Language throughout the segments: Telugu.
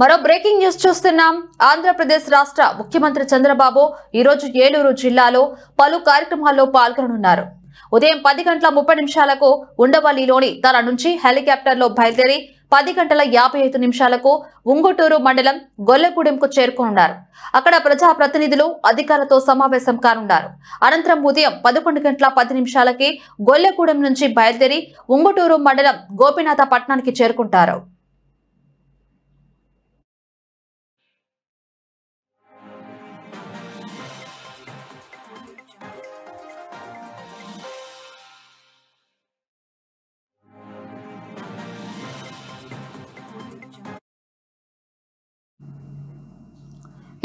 మరో బ్రేకింగ్ న్యూస్ చూస్తున్నాం. ఆంధ్రప్రదేశ్ రాష్ట్ర ముఖ్యమంత్రి చంద్రబాబు ఈరోజు ఏలూరు జిల్లాలో పలు కార్యక్రమాల్లో పాల్గొననున్నారు. ఉదయం పది గంటల ముప్పై నిమిషాలకు ఉండవల్లిలోని తన నుంచి హెలికాప్టర్లో బయలుదేరి పది గంటల యాభై ఐదు నిమిషాలకు ఉంగుటూరు మండలం గొల్లగూడెంకు చేరుకోనున్నారు. అక్కడ ప్రజా ప్రతినిధులు అధికారులతో సమావేశం కానున్నారు. అనంతరం ఉదయం పదకొండు గంటల పది నిమిషాలకి గొల్లగూడెం నుంచి బయలుదేరి ఉంగుటూరు మండలం గోపినాథ పట్టణానికి చేరుకుంటారు.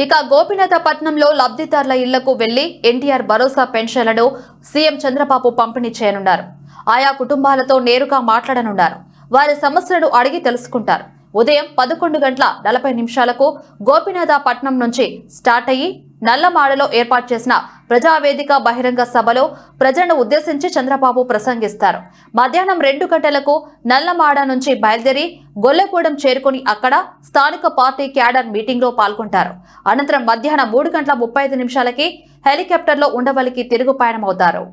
ఇక గోపినాథపట్నంలో లబ్ధిదారుల ఇళ్ళకు వెళ్ళి ఎన్టీఆర్ భరోసా పెన్షన్లను సీఎం చంద్రబాబు పంపిణీ చేయనున్నారు. ఆయా కుటుంబాలతో నేరుగా మాట్లాడనున్నారు. వారి సమస్యలను అడిగి తెలుసుకుంటారు. ఉదయం పదకొండు గంటల నలభై నిమిషాలకు గోపినాథపట్నం నుంచి స్టార్ట్ అయ్యి నల్లమాడలో ఏర్పాటు చేసిన ప్రజావేదిక బహిరంగ సభలో ప్రజలను ఉద్దేశించి చంద్రబాబు ప్రసంగిస్తారు. మధ్యాహ్నం రెండు గంటలకు నల్లమాడ నుంచి బయలుదేరి గొల్లగూడెం చేరుకుని అక్కడ స్థానిక పార్టీ క్యాడర్ మీటింగ్లో పాల్గొంటారు. అనంతరం మధ్యాహ్నం మూడు గంటల ముప్పై ఐదు నిమిషాలకి హెలికాప్టర్లో ఉండవలికి తిరుగు పయనమవుతారు